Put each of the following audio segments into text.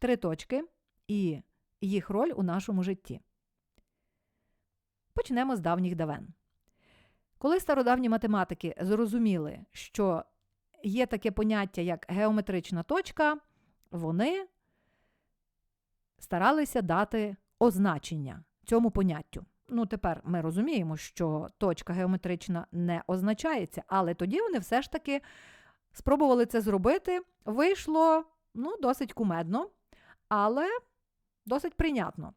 три точки і їх роль у нашому житті. Почнемо з давніх давен. Коли стародавні математики зрозуміли, що є таке поняття, як геометрична точка, вони старалися дати означення цьому поняттю. Ну, тепер ми розуміємо, що точка геометрична не означається, але тоді вони все ж таки спробували це зробити. Вийшло ну, досить кумедно, але досить прийнятно.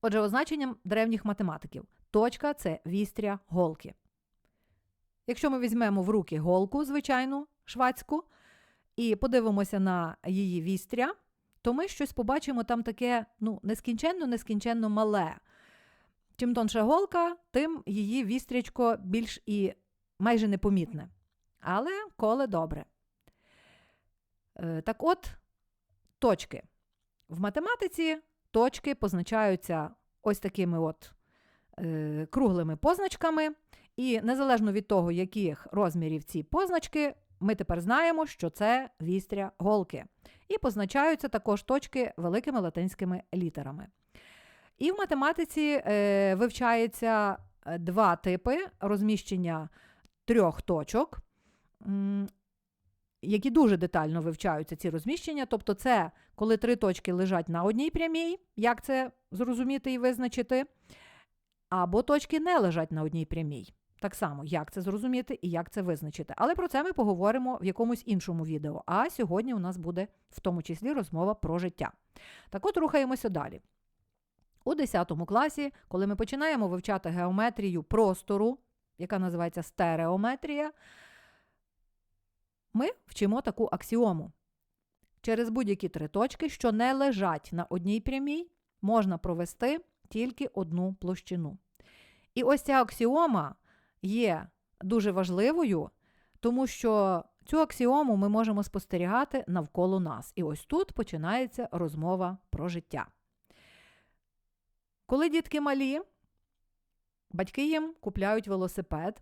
Отже, означенням древніх математиків точка це вістря голки. Якщо ми візьмемо в руки голку, звичайну швацьку, і подивимося на її вістря, то ми щось побачимо там таке ну, нескінченно-нескінченно мале. Чим тонша голка, тим її вістрячко більш і майже непомітне. Але коле добре. Е, так от, точки. В математиці точки позначаються ось такими от е, круглими позначками. І незалежно від того, яких розмірів ці позначки, ми тепер знаємо, що це вістря голки. І позначаються також точки великими латинськими літерами. І в математиці е, вивчається е, два типи розміщення трьох точок, які дуже детально вивчаються ці розміщення. Тобто, це коли три точки лежать на одній прямій, як це зрозуміти і визначити, або точки не лежать на одній прямій. Так само, як це зрозуміти і як це визначити. Але про це ми поговоримо в якомусь іншому відео. А сьогодні у нас буде в тому числі розмова про життя. Так от рухаємося далі. У 10 класі, коли ми починаємо вивчати геометрію простору, яка називається стереометрія, ми вчимо таку аксіому. Через будь-які три точки, що не лежать на одній прямій, можна провести тільки одну площину. І ось ця аксіома є дуже важливою, тому що цю аксіому ми можемо спостерігати навколо нас. І ось тут починається розмова про життя. Коли дітки малі, батьки їм купляють велосипед,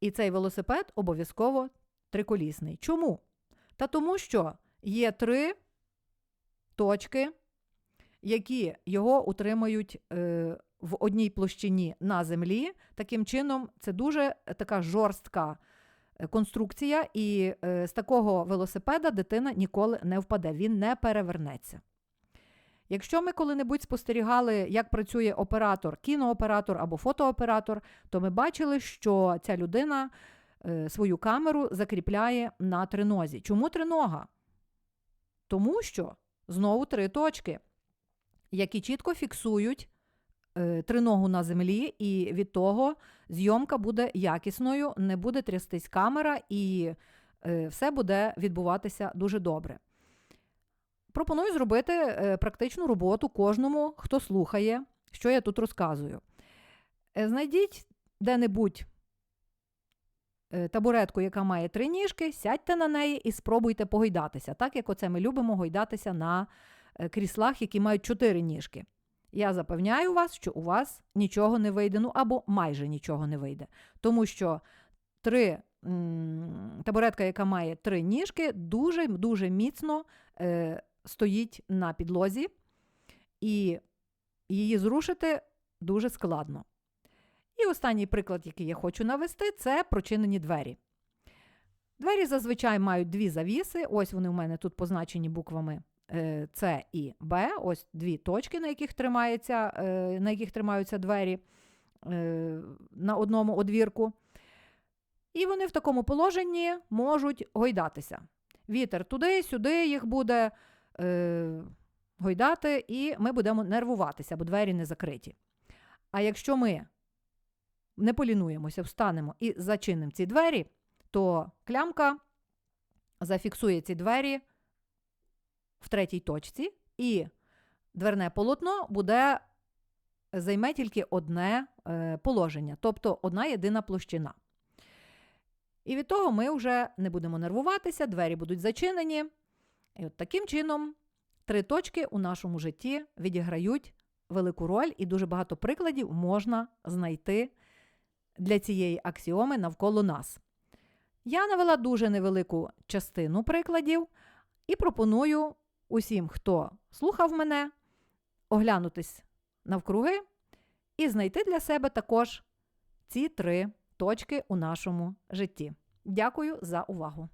і цей велосипед обов'язково триколісний. Чому? Та тому, що є три точки, які його утримують е, в одній площині на землі. Таким чином, це дуже така жорстка е, конструкція, і е, з такого велосипеда дитина ніколи не впаде, він не перевернеться. Якщо ми коли-небудь спостерігали, як працює оператор, кінооператор або фотооператор, то ми бачили, що ця людина свою камеру закріпляє на тринозі. Чому тринога? Тому що знову три точки, які чітко фіксують е, триногу на землі, і від того зйомка буде якісною, не буде трястись камера, і е, все буде відбуватися дуже добре. Пропоную зробити е, практичну роботу кожному, хто слухає, що я тут розказую. Е, Знайдіть де-небудь е, табуретку, яка має три ніжки, сядьте на неї і спробуйте погойдатися, так як оце ми любимо гойдатися на е, кріслах, які мають чотири ніжки. Я запевняю вас, що у вас нічого не вийде, ну або майже нічого не вийде. Тому що три, табуретка, яка має три ніжки, дуже-дуже міцно е, стоїть на підлозі, і її зрушити дуже складно. І останній приклад, який я хочу навести, це прочинені двері. Двері зазвичай мають дві завіси. Ось вони у мене тут позначені буквами е, С і Б. Ось дві точки, на яких тримається, е, на яких тримаються двері е, на одному одвірку. І вони в такому положенні можуть гойдатися. Вітер туди-сюди їх буде е, гойдати, і ми будемо нервуватися, бо двері не закриті. А якщо ми не полінуємося, встанемо і зачинимо ці двері, то клямка зафіксує ці двері в третій точці, і дверне полотно буде займе тільки одне е, положення, тобто одна єдина площина. І від того ми вже не будемо нервуватися, двері будуть зачинені. І от таким чином три точки у нашому житті відіграють велику роль, і дуже багато прикладів можна знайти для цієї аксіоми навколо нас. Я навела дуже невелику частину прикладів і пропоную усім, хто слухав мене, оглянутись навкруги і знайти для себе також ці три точки у нашому житті. Дякую за увагу!